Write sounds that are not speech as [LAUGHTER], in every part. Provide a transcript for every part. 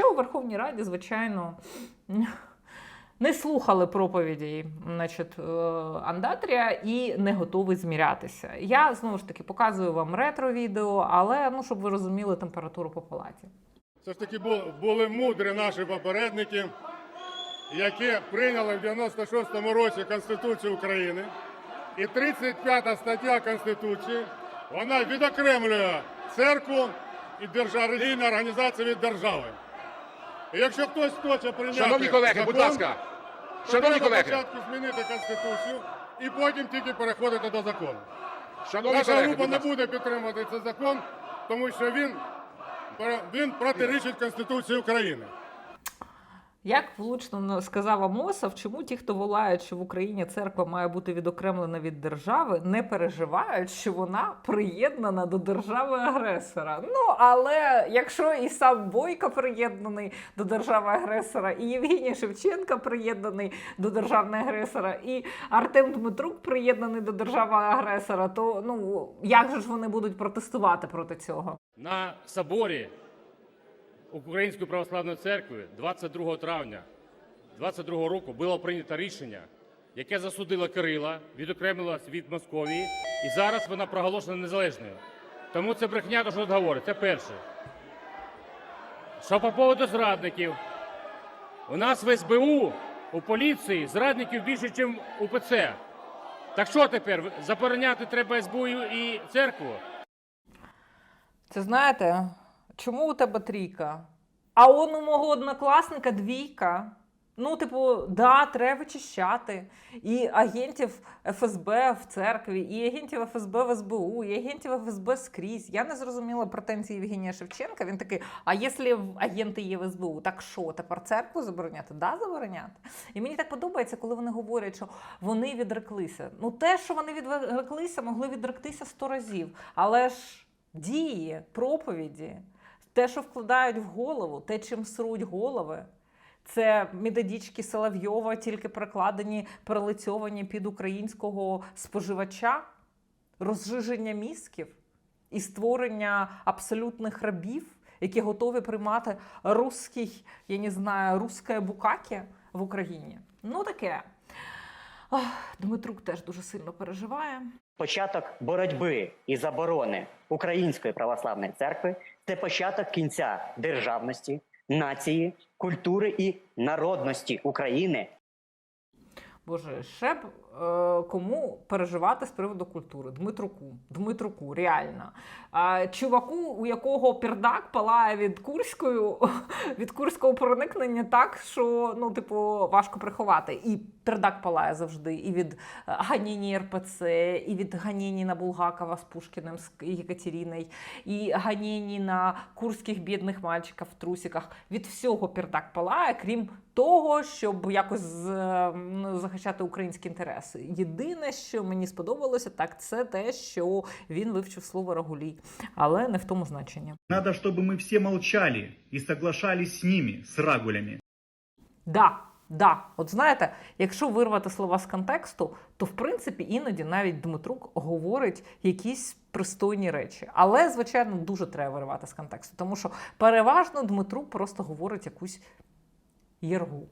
ще у Верховній Раді, звичайно, [LAUGHS] не слухали проповіді значить, е, Андатрія і не готові змірятися. Я знову ж таки показую вам ретро-відео, але ну, щоб ви розуміли температуру по палаті. Все ж таки були мудрі наші попередники, які прийняли в 96-му році Конституцію України. І 35 стаття Конституції вона відокремлює церкву і держа- релігійну організацію від держави. І якщо хтось хоче прийняти Шановні колеги, будь ласка, то шановні треба колеги, спочатку змінити Конституцію і потім тільки переходити до закону. шановні Наша колеги, група будь не ласка. буде підтримувати цей закон, тому що він, він протирічить Конституції України. Як влучно сказав Амосов, чому ті, хто волають, що в Україні церква має бути відокремлена від держави, не переживають, що вона приєднана до держави-агресора. Ну але якщо і сам Бойко приєднаний до держави-агресора, і Євгеній Шевченка приєднаний до держави-агресора, і Артем Дмитрук приєднаний до держави-агресора, то ну як же ж вони будуть протестувати проти цього? На соборі Української православної церкви 22 травня 22 року було прийнято рішення, яке засудило Кирила, відокремилось від Московії, і зараз вона проголошена незалежною. Тому це брехня, то що тут говорить. Це перше. Що по поводу зрадників, у нас в СБУ, у поліції зрадників більше, ніж у ПЦ. Так що тепер? Забороняти треба СБУ і церкву? Це знаєте, чому у тебе трійка? А он у мого однокласника двійка. Ну, типу, да, треба вичищати. І агентів ФСБ в церкві, і агентів ФСБ в СБУ, і агентів ФСБ скрізь. Я не зрозуміла претензії Євгенія Шевченка. Він такий: а якщо агенти є в СБУ, так що, тепер церкву забороняти? Да, забороняти. І мені так подобається, коли вони говорять, що вони відреклися. Ну, те, що вони відреклися, могли відректися сто разів. Але ж дії, проповіді, те, що вкладають в голову, те, чим сруть голови. Це методички Соловйова, тільки перекладені, перелицьовані під українського споживача, розжиження мізків і створення абсолютних рабів, які готові приймати русський, я не знаю, русське букаки в Україні. Ну таке. Ах, Дмитрук теж дуже сильно переживає. Початок боротьби і заборони Української православної церкви це початок кінця державності, нації, культури і народності України Боже, ще б кому переживати з приводу культури? Дмитруку, Дмитруку, реально. Чуваку, у якого пердак палає від курської, [LAUGHS] від курського проникнення так, що ну, типу, важко приховати. І пердак палає завжди. І від е, ганіння РПЦ, і від ганіння на Булгакова з Пушкіним, з Єкатеріною, і ганіння на курських бідних мальчиків в трусиках. Від всього пердак палає, крім того, щоб якось захищати українські інтереси. Єдине, що мені сподобалося, так це те, що він вивчив слово рагулі, але не в тому значенні. Надо, чтобы мы все молчали и соглашались с ними, с рагулями. Да, да, от знаєте, якщо вирвати слова з контексту, то в принципі іноді навіть Дмитрук говорить якісь пристойні речі. Але, звичайно, дуже треба виривати з контексту, тому що переважно Дмитрук просто говорить якусь єргу.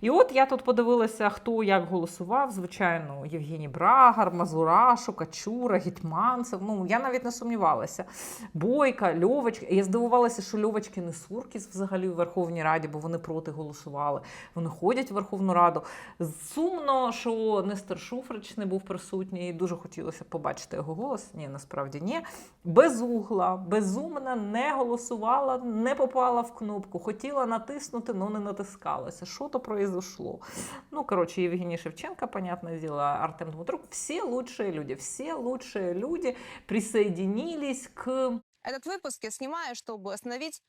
І от я тут подивилася, хто як голосував. Звичайно, Євгеній Брагар, Мазурашу, Качура, Гетьманцев. Ну, я навіть не сумнівалася. Бойка, Льовочка. Я здивувалася, що Льовочки не Суркіс взагалі в Верховній Раді, бо вони проти голосували. Вони ходять в Верховну Раду. Сумно, що Нестор Шуфрич не був присутній. Дуже хотілося побачити його голос. Ні, насправді ні. Безугла, безумна, не голосувала, не попала в кнопку. Хотіла натиснути, але не натискалася. Що то произошло? Ну, коротше, Євгеній Шевченко, понятное дело, Артем Дмитрук. Всі лучшие люди, всі лучшие люди присоединились к Этот выпуск я снимаю, чтобы остановить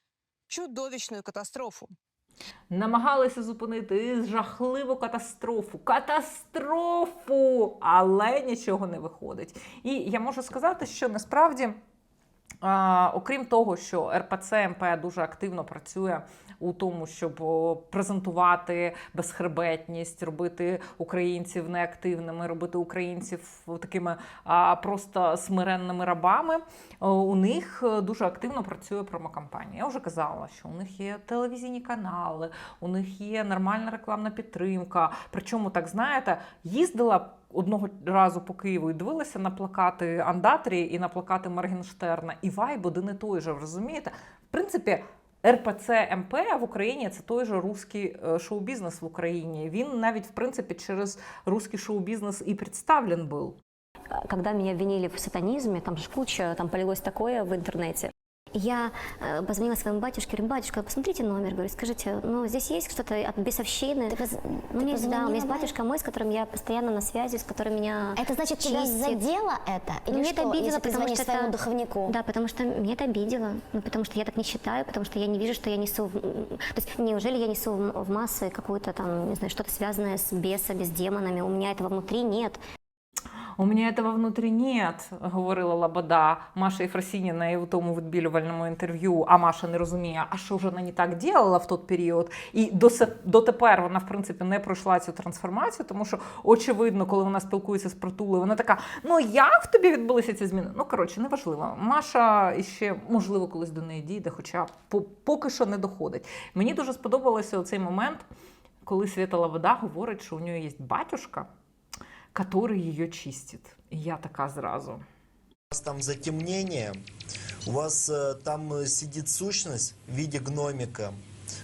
чудовищную катастрофу. намагалися зупинити жахливу катастрофу. Катастрофу! Але нічого не виходить. І я можу сказати, що насправді. Окрім того, що РПЦ МП дуже активно працює у тому, щоб презентувати безхребетність, робити українців неактивними, робити українців такими просто смиренними рабами. У них е, дуже активно працює промокампанія. Я вже казала, що у них є телевізійні канали, у них є нормальна рекламна підтримка. Причому, так знаєте, їздила одного разу по Києву і дивилася на плакати Андатрі і на плакати Моргенштерна, і вайб один і той же, розумієте? В принципі. РПЦ МП в Україні це той же русський е, шоу-бізнес в Україні. Він навіть в принципі через русський шоу-бізнес і представлен був. когда меня обвинили в сатанизме, там же куча, там полилось такое в интернете. Я э, позвонила своему батюшке, говорю, батюшка, посмотрите номер, говорю, скажите, ну здесь есть что-то от бесовщины? Ты поз- ну, ты у меня есть, да, у меня есть позвонила, батюшка мой, с которым я постоянно на связи, с которым меня Это значит, тебя чистит. задело это? Или Ну, меня что, это обидело, если ты потому звонишь что своему это- духовнику? Да, потому что меня это обидело, ну, потому что я так не считаю, потому что я не вижу, что я несу, в- то есть неужели я несу в в массы какую-то там, не знаю, что-то связанное с бесами, с демонами, у меня этого внутри нет. У мене этого внутрі нет, говорила Лабада Маша Єфросініна і в тому відбілювальному інтерв'ю. А Маша не розуміє, а що ж вона не так діяла в той період. І дотепер вона, в принципі, не пройшла цю трансформацію, тому що, очевидно, коли вона спілкується з притулою, вона така: ну як в тобі відбулися ці зміни? Ну коротше, неважливо. Маша іще, можливо, колись до неї дійде, хоча по- поки що не доходить. Мені дуже сподобалося цей момент, коли Свята Лабада говорить, що у нього є батюшка который ее чистит. И я така зразу. У вас там затемнение, у вас э, там э, сидит сущность в виде гномика.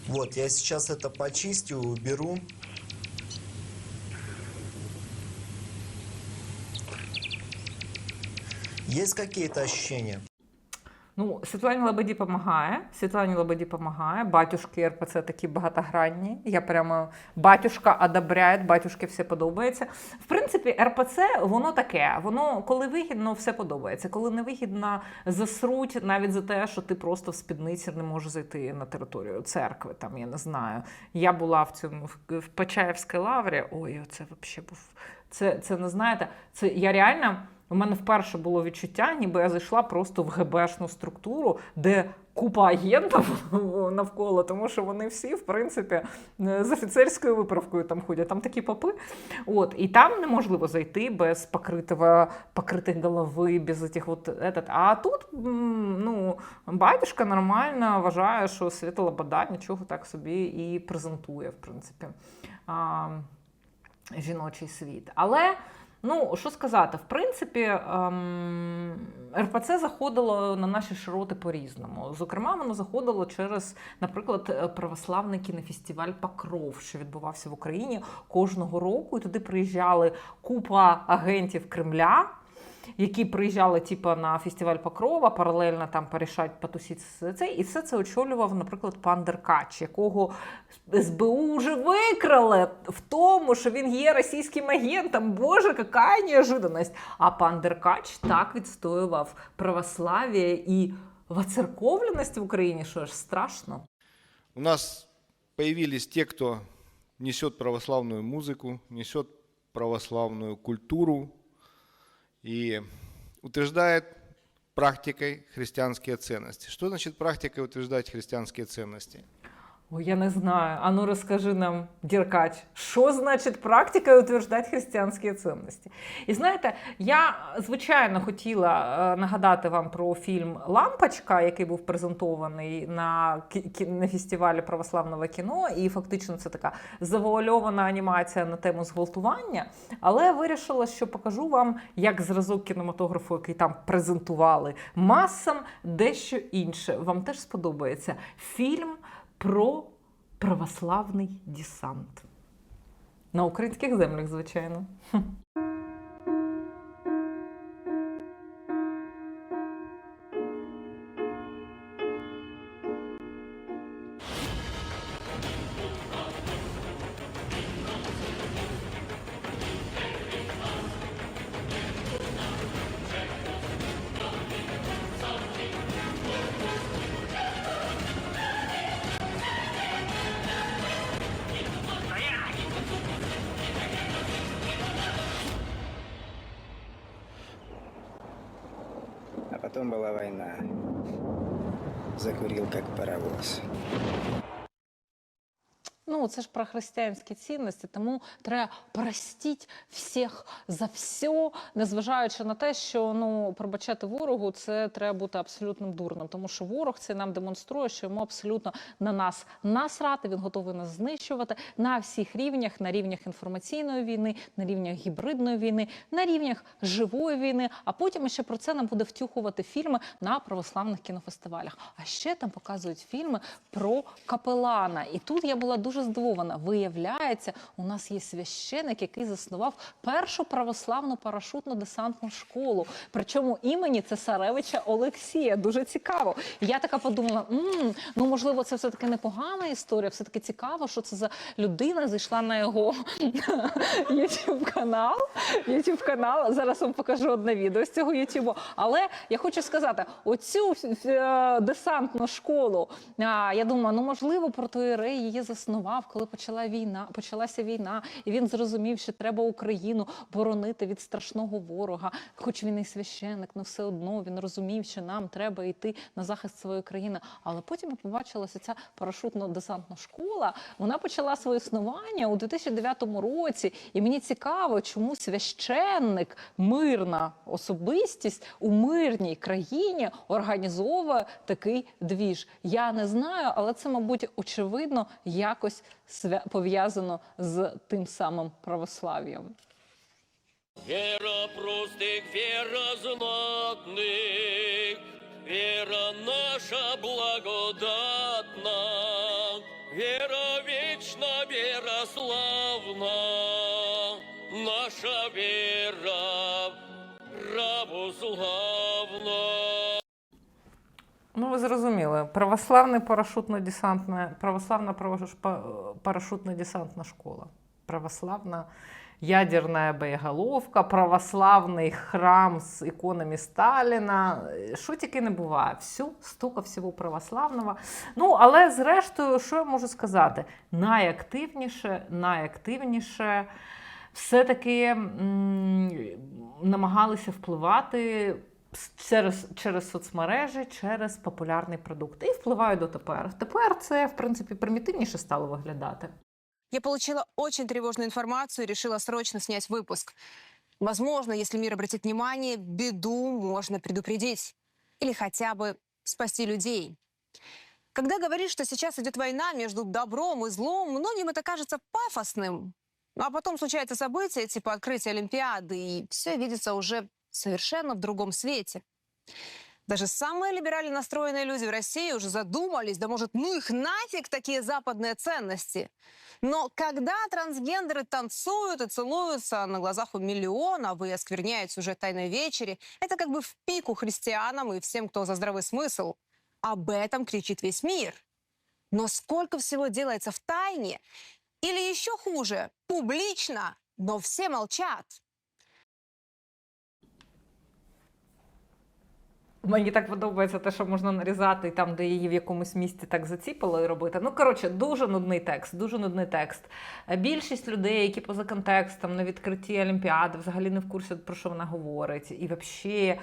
Вот, я сейчас это почистю, уберу. Есть какие-то ощущения? Ну, Світлані Лабаді допомагає. Світлані Лабаді допомагає. Батюшки РПЦ такі багатогранні. Я прямо батюшка одобряє, батюшки все подобається. В принципі, РПЦ воно таке. Воно коли вигідно, все подобається. Коли не вигідно, засруть навіть за те, що ти просто в спідниці не можеш зайти на територію церкви. Там я не знаю. Я була в цьому в Почаївській лаврі. Ой, це взагалі був. Це, це не знаєте, це я реально. У мене вперше було відчуття, ніби я зайшла просто в ГБшну структуру, де купа агентів [LAUGHS] навколо, тому що вони всі, в принципі, е, з офіцерською виправкою там ходять. Там такі попи. От, і там неможливо зайти без покритого, покритих голови, без цих от, этот. А тут ну, батюшка нормально вважає, що Свята Лобода нічого так собі і презентує, в принципі. А, жіночий світ. Але ну що сказати, в принципі, ем, РПЦ заходило на наші широти по-різному. Зокрема, воно заходило через, наприклад, е, православний кінофестиваль Покров, що відбувався в Україні кожного року. І туди приїжджали купа агентів Кремля. Які приїжджали типу, на фестиваль Покрова, паралельно там порішать потусіть цей, і все це очолював, наприклад, пан Деркач, якого СБУ вже викрали в тому, що він є російським агентом. Боже, яка неожиданность. А пан Деркач так відстоював православ'я і воцерковленість в Україні, що аж страшно. У нас появились те, кто несет православную музыку, несет православную культуру и утверждает практикой христианские ценности. Что значит практикой утверждать христианские ценности? Ой, я не знаю. А ну розкажи нам, Діркач, що значить практика утверждати християнські цінності? І знаєте, я звичайно хотіла е, нагадати вам про фільм Лампочка, який був презентований на, на фестивалі православного кіно, і фактично це така завуальована анімація на тему зґвалтування. Але вирішила, що покажу вам як зразок кінематографу, який там презентували масам, дещо інше. Вам теж сподобається фільм про православний десант. На українських землях, звичайно. Была война. Закурил как паровоз. Це ж про християнські цінності, тому треба простіть всіх за все, незважаючи на те, що ну пробачати ворогу це треба бути абсолютним дурним, тому що ворог це нам демонструє, що йому абсолютно на нас насрати. Він готовий нас знищувати на всіх рівнях, на рівнях інформаційної війни, на рівнях гібридної війни, на рівнях живої війни. А потім ще про це нам буде втюхувати фільми на православних кінофестивалях. А ще там показують фільми про капелана. І тут я була дуже здивована. Виявляється, у нас є священик, який заснував першу православну парашутно-десантну школу. Причому імені Цесаревича Олексія. Дуже цікаво. Я така подумала: ну можливо, це все таки непогана історія. Все таки цікаво, що це за людина зайшла на його [LAUGHS] YouTube канал. YouTube канал. Зараз вам покажу одне відео з цього YouTube. Але я хочу сказати, оцю е, десантну школу. Я думаю, ну можливо, протоїрей її заснував, коли почала війна, почалася війна, і він зрозумів, що треба Україну боронити від страшного ворога. Хоч він і священник, але все одно він розумів, що нам треба йти на захист своєї країни. Але потім побачилася ця парашутно-десантна школа. Вона почала своє існування у 2009 році. І мені цікаво, чому священник, мирна особистість у мирній країні організовує такий двіж. Я не знаю, але це, мабуть, очевидно, якось пов'язано з тим самим православ'ям. Вера простых, вера знатных, Вера наша благодатна, Вера вечна, вера славна, Наша вера православна. Ну, ви зрозуміли, православний парашутно-десантна, православна параш- парашутно-десантна школа, православна ядерна боєголовка, православний храм з іконами Сталіна. Що тільки не буває. Всю, стільки всього православного. Ну, але зрештою, що я можу сказати? Найактивніше, найактивніше все-таки намагалися впливати через, через соцмережі, через популярний продукт. І впливають дотепер. Тепер це, в принципі, примітивніше стало виглядати. Я получила очень тревожную информацию и решила срочно снять выпуск. Возможно, если мир обратит внимание, беду можно предупредить. Или хотя бы спасти людей. Когда говоришь, что сейчас идет война между добром и злом, многим это кажется пафосным. Ну, А потом случается событие, типа открытия Олимпиады, и все видится уже совершенно в другом свете. Даже самые либерально настроенные люди в России уже задумались, да может, ну их нафиг такие западные ценности. Но когда трансгендеры танцуют и целуются на глазах у миллионов и оскверняют сюжет «Тайной вечери», это как бы в пику христианам и всем, кто за здравый смысл. Об этом кричит весь мир. Но сколько всего делается в тайне, или еще хуже, публично, но все молчат. Мені так подобається те, що можна нарізати там, де її в якомусь місці так заціпало і робити. Ну, коротше, дуже нудний текст, дуже нудний текст. Е, Більшість людей, які поза контекстом на відкритті Олімпіади, взагалі не в курсі, про що вона говорить. І взагалі,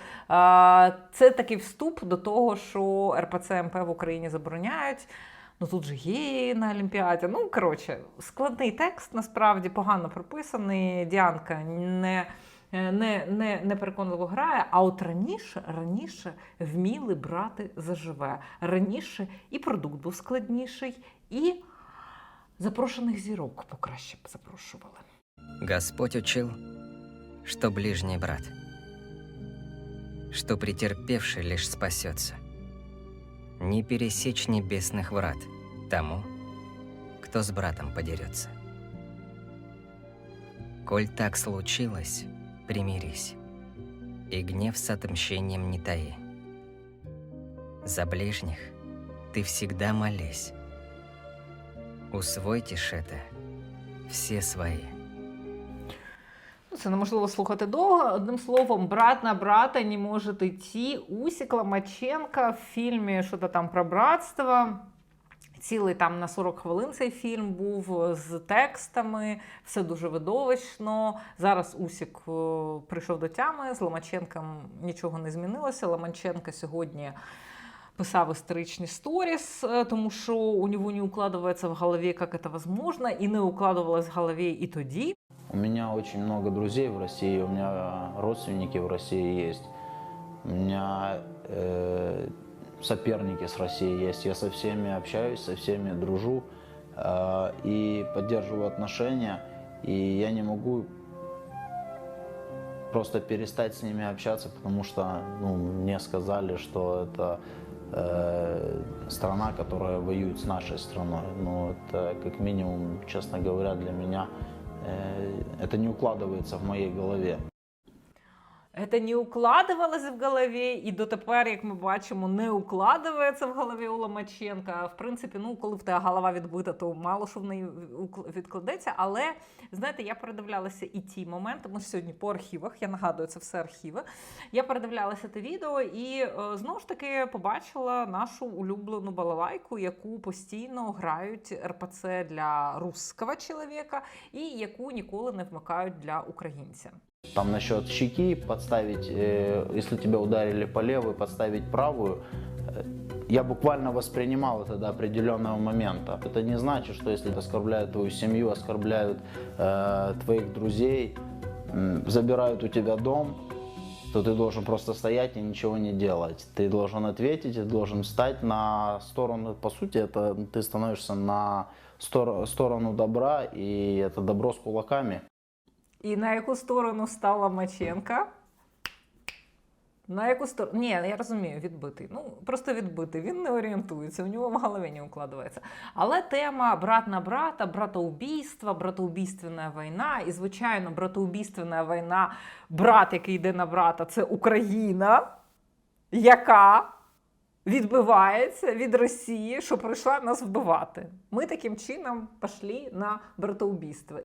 це такий вступ до того, що РПЦ МП в Україні забороняють. Ну тут же є на Олімпіаді. Ну, коротше, складний текст, насправді погано прописаний. Діанка не, не, не, не переконливо грає. А от раніше, раніше вміли брати заживе. Раніше і продукт був складніший, і запрошених зірок покраще б запрошували. Господь учил, что ближний брат, что претерпевший лишь спасется. Не пересечь небесных врат тому, кто с братом подерется. Коль так случилось, примирись, и гнев с отмщением не таи. За ближних ты всегда молись. Усвойте ж это все свои. Ну, Це неможливо слухати довго. Одним словом, брат на брата не може йти. Усік Ломаченка в фільмі що-то там про братство. Цілий там на 40 хвилин цей фільм був е, з текстами, все дуже видовищно. Зараз Усік е, прийшов до тями, з Ломаченком нічого не змінилося. Ломаченко сьогодні писав історичні сторіс, е, тому що у нього не укладывается в голові, як це возможно, і не укладывалось в голові і тоді. У меня очень много друзей в России, у меня родственники в России есть, у меня э, соперники с Россией есть. Я со всеми общаюсь, со всеми дружу э, и поддерживаю отношения. И я не могу просто перестать с ними общаться, потому что ну, мне сказали, что это э, страна, которая воюет с нашей страной. Ну, это как минимум, честно говоря, для меня э, это не укладывается в моей голове. Це не укладувалося в голові, і дотепер, як ми бачимо, не укладається в голові у Ломаченка. В принципі, ну коли в тебе голова відбита, то мало що в неї відкладеться. Але знаєте, я передивлялася і ті моменти. Ми ж сьогодні по архівах. Я нагадую, це все архіви. Я передивлялася те відео і е, знову ж таки побачила нашу улюблену балалайку, яку постійно грають РПЦ для русского чоловіка, і яку ніколи не вмикають для українця. Там насчет щеки подставить, э, если тебя ударили по левой, подставить правую. э, Я буквально воспринимал это до определенного момента. Это не значит, что если оскорбляют твою семью, оскорбляют э, твоих друзей, м, забирают у тебя дом, то ты должен просто стоять и ничего не делать. Ты должен ответить, ты должен встать на сторону, по сути, это ты становишься на стор- сторону добра, и это добро с кулаками. І на яку сторону стала Маченка? На яку сторону? Ні, я розумію, відбитий. Ну, просто відбитий. Він не орієнтується, у нього в голові не укладається. Але тема брат на брата, братоубійства, братоубійственна війна. І, звичайно, братоубійственна війна, брат, який йде на брата, це Україна, яка відбивається від Росії, що прийшла нас вбивати. Ми таким чином пішли на братоубійство.